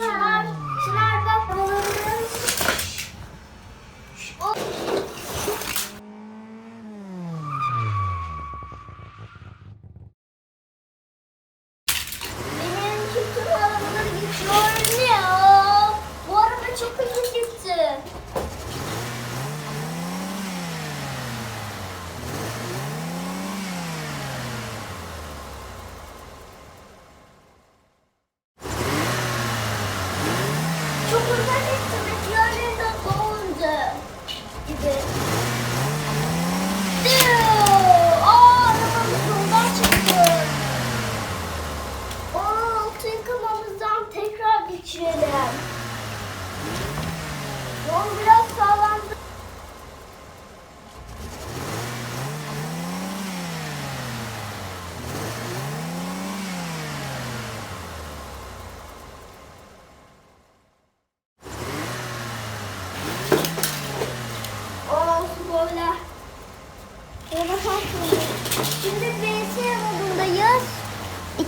Anne. Kurban etmek yerlerinde doğunca gibi.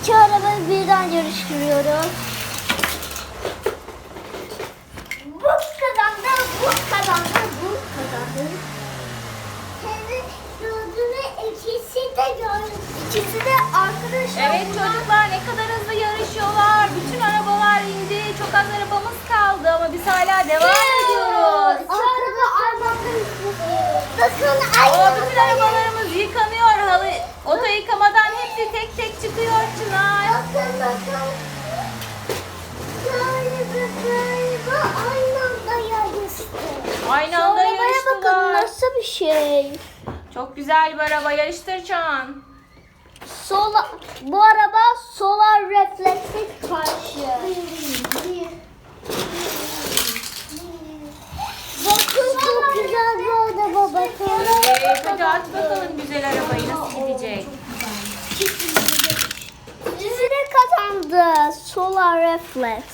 İki arabayı birden yarıştırıyoruz. Bu kazandı, bu kazandı, bu kazandı. Kendi gördüğünü ikisi de gördü. İkisi de arkadaşlar. Evet çocuklar ne kadar hızlı yarışıyorlar. Bütün arabalar indi. Çok az arabamız kaldı ama biz hala devam ediyoruz. İki araba arabamın Bakın O bütün arabalarımız yıkanıyor. Halı, oto aynı anda anda Arabaya bakın yarıştılar. nasıl bir şey. Çok güzel bir araba yarıştır Çağan. Sola, bu araba solar reflekse karşı. Bakın çok güzel bir araba bakın. Evet hadi aç bakalım güzel arabayı nasıl gidecek. Bizi de kazandı. Solar reflex.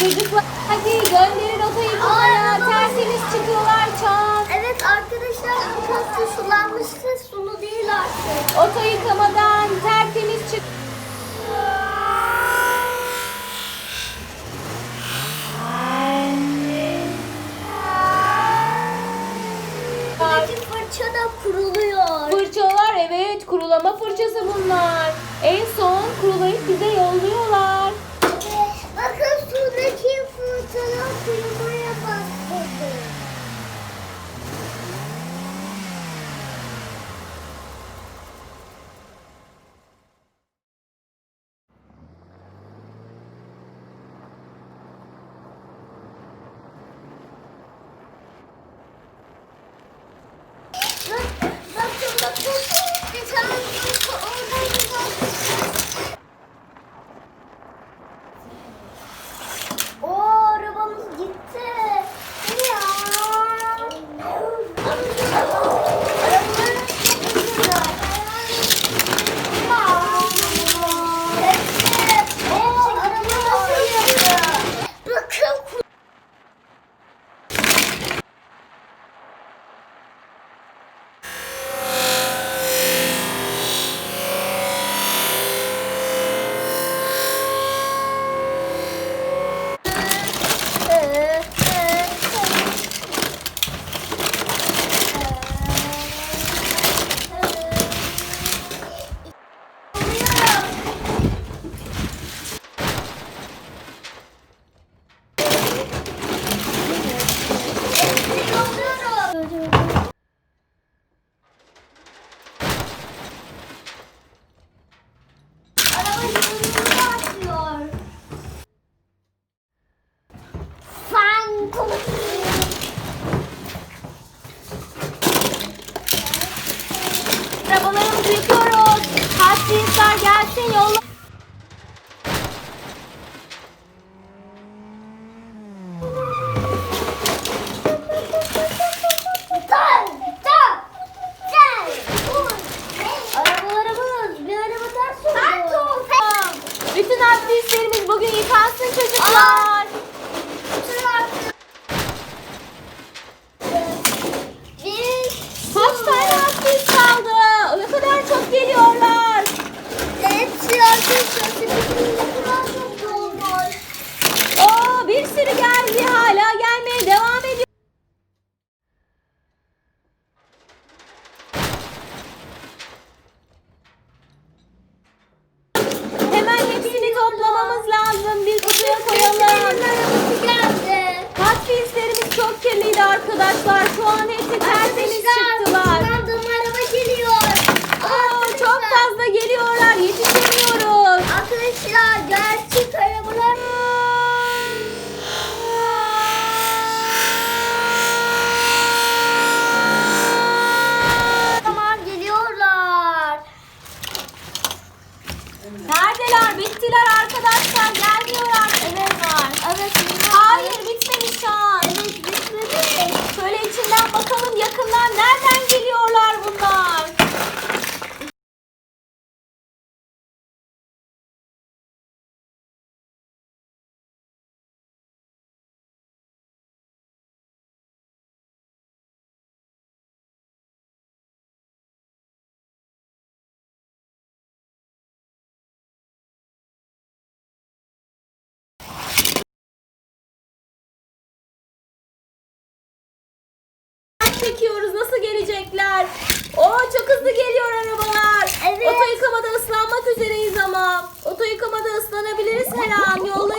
Çocuklar hadi gönderin oto yıkamaya. Tertemiz çıkıyorlar Çağan. Evet arkadaşlar kası sulanmıştı. Sulu değil artık. Oto yıkamadan tertemiz çık. Buradaki fırça da kuruluyor. Fırçalar evet kurulama fırçası bunlar. En son kurulayıp bize yolluyorlar. Taksiciler gelsin yolla. arkadaşlar. Şu an hepsi tertemiz çıktı. Çekiyoruz. Nasıl gelecekler? Oo çok hızlı geliyor arabalar. Evet. Oto yıkamada ıslanmak üzereyiz ama. Oto yıkamada ıslanabiliriz her an. Yolla